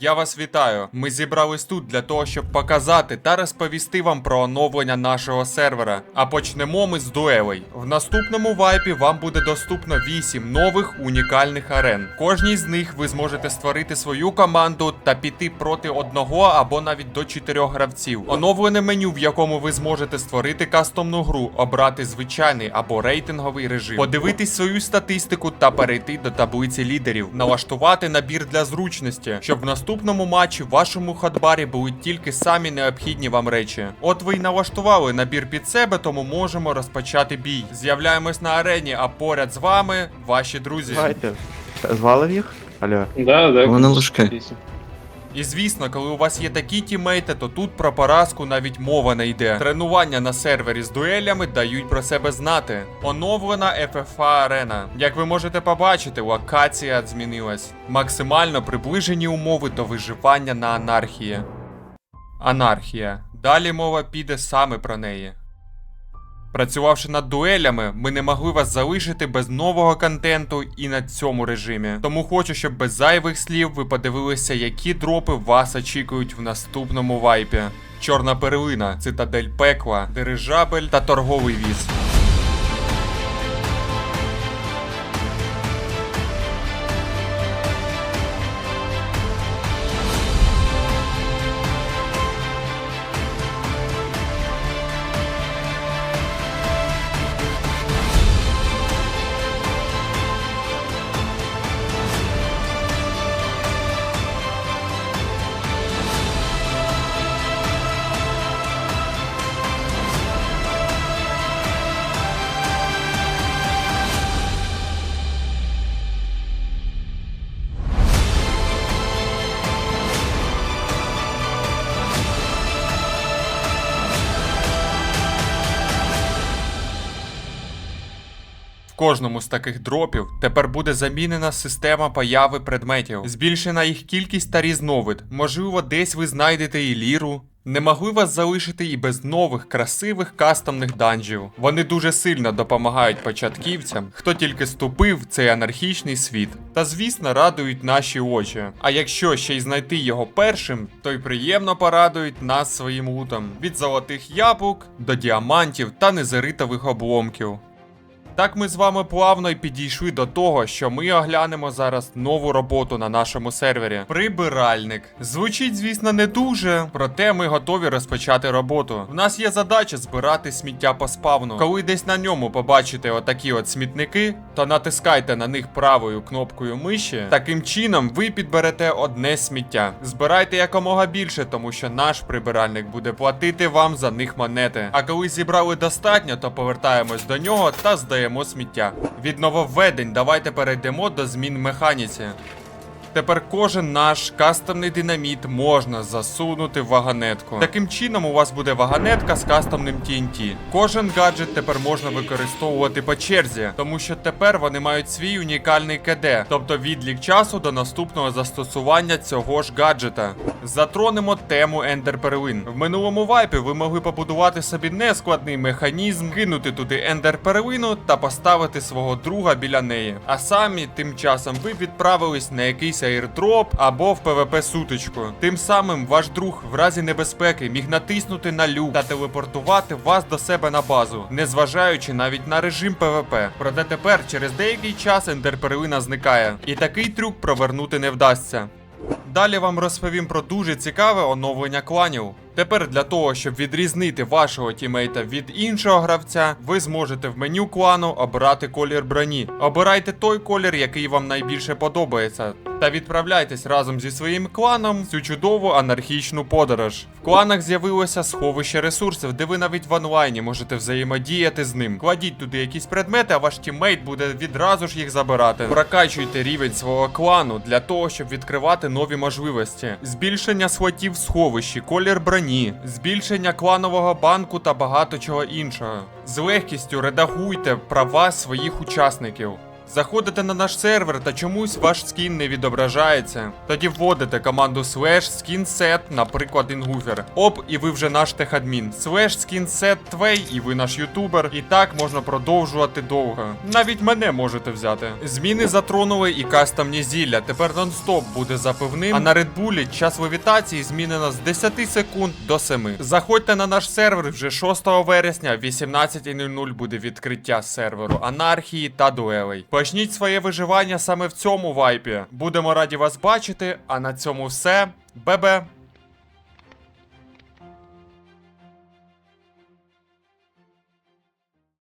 Я вас вітаю. Ми зібрались тут для того, щоб показати та розповісти вам про оновлення нашого сервера. А почнемо ми з дуелей. В наступному вайпі вам буде доступно 8 нових унікальних арен. Кожній з них ви зможете створити свою команду та піти проти одного або навіть до чотирьох гравців. Оновлене меню, в якому ви зможете створити кастомну гру, обрати звичайний або рейтинговий режим, подивитись свою статистику та перейти до таблиці лідерів, налаштувати набір для зручності, щоб в наступному матчі в вашому хатбарі були тільки самі необхідні вам речі. От ви й налаштували набір під себе, тому можемо розпочати бій. З'являємось на арені, а поряд з вами ваші друзі. Давайте. Звалив їх? Алло. Да, да. Вони ложки. І звісно, коли у вас є такі тімейти, то тут про поразку навіть мова не йде. Тренування на сервері з дуелями дають про себе знати. Оновлена FFA арена. Як ви можете побачити, локація змінилась. Максимально приближені умови до виживання на анархії. Анархія. Далі мова піде саме про неї. Працювавши над дуелями, ми не могли вас залишити без нового контенту і на цьому режимі. Тому хочу, щоб без зайвих слів ви подивилися, які дропи вас очікують в наступному вайпі. Чорна перлина, цитадель пекла, дирижабель та торговий віз. Кожному з таких дропів тепер буде замінена система появи предметів, збільшена їх кількість та різновид. Можливо, десь ви знайдете і ліру. Не могли вас залишити і без нових красивих кастомних данжів. Вони дуже сильно допомагають початківцям, хто тільки ступив в цей анархічний світ. Та звісно радують наші очі. А якщо ще й знайти його першим, то й приємно порадують нас своїм лутом від золотих яблук до діамантів та незеритових обломків. Так ми з вами плавно й підійшли до того, що ми оглянемо зараз нову роботу на нашому сервері. Прибиральник. Звучить, звісно, не дуже, проте ми готові розпочати роботу. В нас є задача збирати сміття по спавну. Коли десь на ньому побачите отакі от смітники, то натискайте на них правою кнопкою миші. Таким чином ви підберете одне сміття. Збирайте якомога більше, тому що наш прибиральник буде платити вам за них монети. А коли зібрали достатньо, то повертаємось до нього та здаємо сміття. Від нововведень давайте перейдемо до змін механіці. Тепер кожен наш кастомний динаміт можна засунути в вагонетку. Таким чином у вас буде вагонетка з кастомним TNT. Кожен гаджет тепер можна використовувати по черзі, тому що тепер вони мають свій унікальний КД, тобто відлік часу до наступного застосування цього ж гаджета. Затронемо тему Ендер Перлин. В минулому вайпі ви могли побудувати собі нескладний механізм, кинути туди Ендер Перлину та поставити свого друга біля неї. А самі тим часом ви відправились на якийсь аірдроп або в ПВП сутичку. Тим самим ваш друг в разі небезпеки міг натиснути на люк та телепортувати вас до себе на базу, незважаючи навіть на режим ПВП. Проте тепер через деякий час ендерперлина зникає, і такий трюк провернути не вдасться. Далі вам розповім про дуже цікаве оновлення кланів. Тепер для того, щоб відрізнити вашого тімейта від іншого гравця, ви зможете в меню клану обирати колір броні. Обирайте той колір, який вам найбільше подобається, та відправляйтесь разом зі своїм кланом в цю чудову анархічну подорож. В кланах з'явилося сховище ресурсів, де ви навіть в онлайні можете взаємодіяти з ним. Кладіть туди якісь предмети, а ваш тімейт буде відразу ж їх забирати. Прокачуйте рівень свого клану для того, щоб відкривати нові можливості. Збільшення слотів в сховищі, колір броні, збільшення кланового банку та багато чого іншого. З легкістю редагуйте права своїх учасників. Заходите на наш сервер та чомусь ваш скін не відображається. Тоді вводите команду slash skinset, наприклад, інгуфер. Оп, і ви вже наш техадмін. Slash skinset твей, і ви наш ютубер. І так можна продовжувати довго. Навіть мене можете взяти. Зміни затронули і кастомні зілля. Тепер нон-стоп буде запивним. А на Bull час левітації змінено з 10 секунд до 7. Заходьте на наш сервер вже 6 вересня, в 18.00 буде відкриття серверу анархії та дуелей. Почніть своє виживання саме в цьому вайпі. Будемо раді вас бачити. А на цьому все. Бебе.